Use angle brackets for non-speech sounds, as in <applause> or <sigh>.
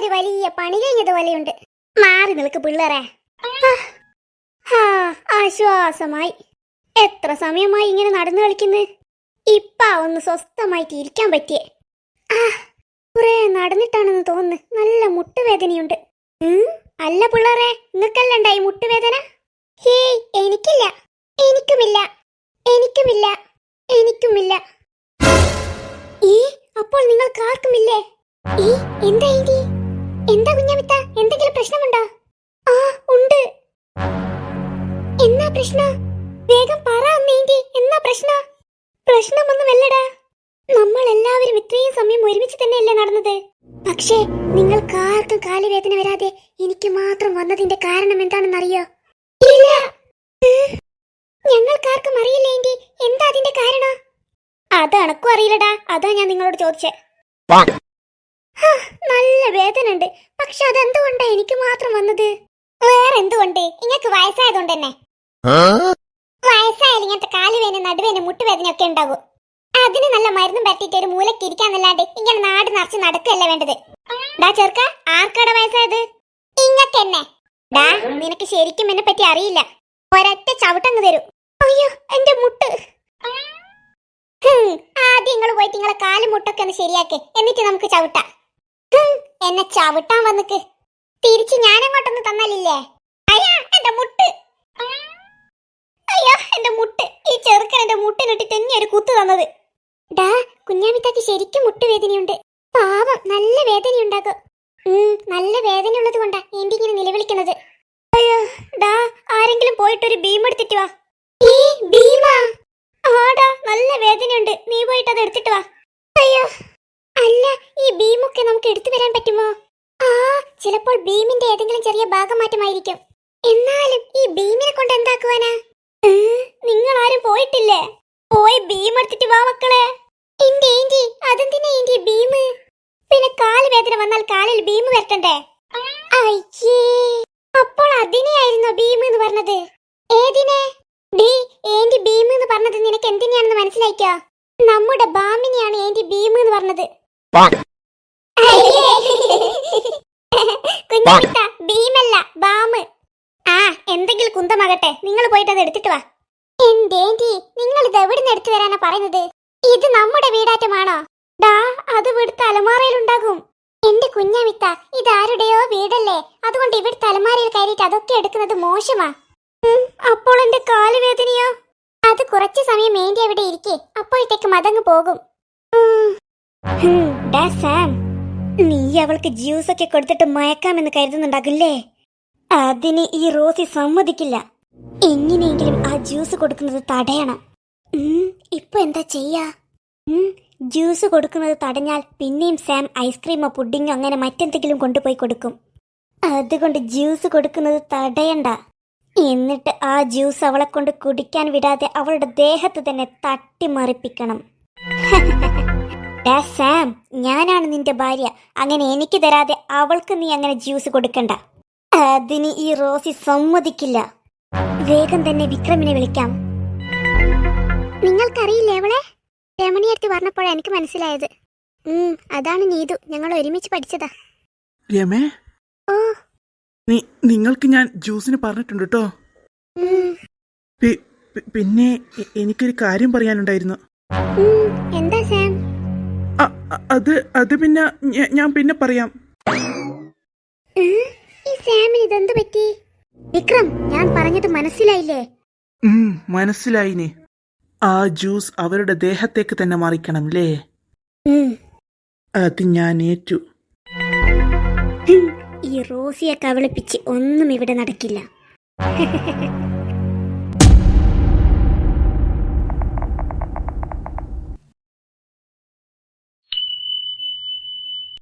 ഒരു വലിയ പണി കഴിഞ്ഞതുപോലെയുണ്ട് മാറി നിൽക്ക് പിള്ളേരെ. ആശ്വാസമായി. എത്ര സമയമായി ഇങ്ങനെ നടന്നു കളിക്കുന്നു? ഇപ്പ ഒന്ന് സ്വസ്ഥമായി ഇരിക്കാൻ പറ്റിയേ. ആ കുറെ നടന്നിട്ടാണെന്ന് തോന്നുന്നു. നല്ല മുട്ടുവേദനയുണ്ട്. അല്ല പിള്ളേരെ നിങ്ങൾക്കല്ല ഉണ്ടായി മുട്ടുവേദന? ഹേയ് എനിക്കില്ല. എനിക്കുമില്ല. എനിക്കുമില്ല. എനിക്കുമില്ല. ഈ അപ്പോൾ നിങ്ങൾക്ക് ആർക്കുമില്ലേ ഈ എന്തായി എന്താ കുഞ്ഞാമിത്ത? എന്തെങ്കിലും പ്രശ്നമുണ്ടോ? ആ ഉണ്ട്. എന്നാ പ്രശ്ന? വേഗം പറ അമ്മേന്റി എന്നാ പ്രശ്ന? പ്രശ്നമൊന്നുമല്ലടാ നമ്മൾ എല്ലാവരും ഇത്രയും സമയം ഒരുമിച്ച് തന്നെയല്ലേ നടന്നത്. പക്ഷേ നിങ്ങൾക്ക് ആർക്കും കാലുവേദന വരാതെ എനിക്ക് മാത്രം വന്നതിന്റെ കാരണം എന്താണെന്ന് അറിയോ ഇല്ല. ഞങ്ങൾക്കാർക്കും അറിയില്ലേന്റി എന്താ അതിന്റെ കാരണം? അതണക്കും അറിയില്ലടാ. അതാ ഞാൻ നിങ്ങളോട് ചോദിച്ചേ. നല്ല വേദന ഉണ്ട് പക്ഷെ അതെന്തുകൊണ്ടാ എനിക്ക് മാത്രം വന്നത്? വേറെ എന്തുകൊണ്ട് ഇങ്ങക്ക് വയസ്സായതുകൊണ്ട് തന്നെ. വയസ്സായാലും ഇങ്ങനത്തെ കാലുവേന നടുവേന മുട്ടുവേദന ഒക്കെ ഉണ്ടാകും അതിന് നല്ല മരുന്നും പറ്റിയിട്ട് ഒരു മൂലക്ക് ഇരിക്കാന്നല്ലാണ്ട് ഇങ്ങനെ നാട് നിറച്ച് നടക്കല്ല വേണ്ടത്. ഡാ ചെറുക്ക ആർക്കാടെ വയസ്സായത്? ഇങ്ങക്കെന്നെ ഡാ നിനക്ക് ശരിക്കും എന്നെ പറ്റി അറിയില്ല. ഒരൊറ്റ ചവിട്ടങ്ങ് തരൂ. അയ്യോ എന്റെ മുട്ട്. ആദ്യം നിങ്ങൾ പോയിട്ട് നിങ്ങളെ കാൽ മുട്ടൊക്കെ ഒന്ന് ശരിയാക്കേ. എന്നിട്ട് നമുക്ക് ചവിട്ടാം. എന്നെ ചവിട്ടാൻ വന്നിക്ക്. തിരിച്ച് ഞാനങ്ങോട്ടൊന്ന് തന്നാലില്ലേ? അയ്യാ എന്റെ മുട്ട്. അയ്യോ എന്റെ മുട്ട്. ഈ ചെറുക്കൻ എന്റെ മുട്ടിനിട്ടിട്ട് തന്നെ ഒരു കുത്തു തന്നത്. ഡാ കുഞ്ഞാമിത്താക്ക് ശരിക്കും മുട്ടുവേദനയുണ്ട്. പാവം നല്ല വേദന ഉണ്ടാക്കും നല്ല വേദനയുള്ളത് കൊണ്ടാ എന്റെ ഇങ്ങനെ നിലവിളിക്കുന്നത് അയ്യോ ഡാ ആരെങ്കിലും പോയിട്ടൊരു ബീം എടുത്തിട്ട് വാ ആടാ നല്ല വേദനയുണ്ട് നീ പോയിട്ട് അത് എടുത്തിട്ട് വാ അയ്യോ അല്ല ഈ ഭീമൊക്കെ നമുക്ക് എടുത്തു വരാൻ പറ്റുമോ ആ ചിലപ്പോൾ ഭീമിന്റെ ഏതെങ്കിലും ചെറിയ ഭാഗം ഭാഗമാറ്റമായിരിക്കും. എന്നാലും ഈ ഭീമിനെ കൊണ്ട് എന്താക്കുവാനാ? നിങ്ങൾ ആരും പോയിട്ടില്ലേ? പോയി ഭീം എടുത്തിട്ട് വാ മക്കളെ. എന്റെ ഏന്റി അതെന്തിനാ ഏന്റി ബീം പിന്നെ കാൽ വേദന വന്നാൽ കാലിൽ ബീം വരട്ടണ്ടേ? അയ്യേ അപ്പോൾ അതിനെയായിരുന്നു ബീം എന്ന് പറഞ്ഞത്. ഏതിനെ? ഡീ ഏന്റി ബീം എന്ന് പറഞ്ഞത് നിനക്ക് എന്തിനാണെന്ന് മനസ്സിലായിക്കോ? നമ്മുടെ ബാമിനെയാണ് ഏന്റി ബീം എന്ന് പറഞ്ഞത്. കുഞ്ഞിത്ത ഭീമല്ല ബാമ്. ആ എന്തെങ്കിലും കുന്തമാകട്ടെ. നിങ്ങൾ പോയിട്ട് അത് എടുത്തിട്ട് വാ. എന്റെ നിങ്ങൾ ഇത് എവിടുന്ന് എടുത്തു വരാനാ പറയുന്നത്? ഇത് നമ്മുടെ വീടാറ്റമാണോ? ഡാ അത് ഇവിടുത്തെ അലമാറയിലുണ്ടാകും എന്റെ കുഞ്ഞാമിത്ത ഇത് ആരുടെയോ വീടല്ലേ? അതുകൊണ്ട് ഇവിടുത്തെ അലമാരയിൽ കയറിയിട്ട് അതൊക്കെ എടുക്കുന്നത് മോശമാ. അപ്പോൾ എന്റെ കാലുവേദനയോ? അത് കുറച്ചു സമയം വേണ്ടി അവിടെ ഇരിക്കേ. അപ്പോഴത്തേക്ക് മതങ്ങ് പോകും. സാം. നീ അവൾക്ക് ജ്യൂസ് ഒക്കെ കൊടുത്തിട്ട് മയക്കാമെന്ന് കരുതുന്നുണ്ടാകില്ലേ? അതിന് ഈ റോസി സമ്മതിക്കില്ല. എങ്ങനെയെങ്കിലും ആ ജ്യൂസ് കൊടുക്കുന്നത് തടയണം. ഇപ്പൊ എന്താ ചെയ്യാ? ജ്യൂസ് കൊടുക്കുന്നത് തടഞ്ഞാൽ പിന്നെയും സാം ഐസ്ക്രീമോ പുഡിങ്ങോ അങ്ങനെ മറ്റെന്തെങ്കിലും കൊണ്ടുപോയി കൊടുക്കും. അതുകൊണ്ട് ജ്യൂസ് കൊടുക്കുന്നത് തടയണ്ട. എന്നിട്ട് ആ ജ്യൂസ് അവളെ കൊണ്ട് കുടിക്കാൻ വിടാതെ അവളുടെ ദേഹത്ത് തന്നെ തട്ടിമറിപ്പിക്കണം. <laughs> ഡാ സാം ഞാനാണ് നിന്റെ ഭാര്യ. അങ്ങനെ എനിക്ക് തരാതെ അവൾക്ക് നീ അങ്ങനെ ജ്യൂസ് കൊടുക്കണ്ട. അതിന് ഈ റോസി സമ്മതിക്കില്ല. വേഗം തന്നെ വിക്രമിനെ വിളിക്കാം. നിങ്ങൾക്കറിയില്ലേ അവളെ? രമണിയടുത്ത് പറഞ്ഞപ്പോഴാണ് എനിക്ക് മനസ്സിലായത്. ഉം, അതാണ് നീതു. ഞങ്ങൾ ഒരുമിച്ച് പഠിച്ചതാ. രമേ? ഓ. നീ നിങ്ങൾക്ക് ഞാൻ ജ്യൂസിന് പറഞ്ഞിട്ടുണ്ട് കേട്ടോ പിന്നെ എനിക്കൊരു കാര്യം പറയാനുണ്ടായിരുന്നു. എന്താ സാം? അത് അത് പിന്നെ ഞാൻ പിന്നെ പറയാം. ഈ സാമിന് ഇതെന്ത് പറ്റി? വിക്രം ഞാൻ പറഞ്ഞത് മനസ്സിലായില്ലേ? മനസ്സിലായിനി. ആ ജ്യൂസ് അവരുടെ ദേഹത്തേക്ക് തന്നെ മറിക്കണം അല്ലേ അത് ഞാൻ ഏറ്റു. ഈ റോസിയെ കവളിപ്പിച്ച് ഒന്നും ഇവിടെ നടക്കില്ല. <laughs>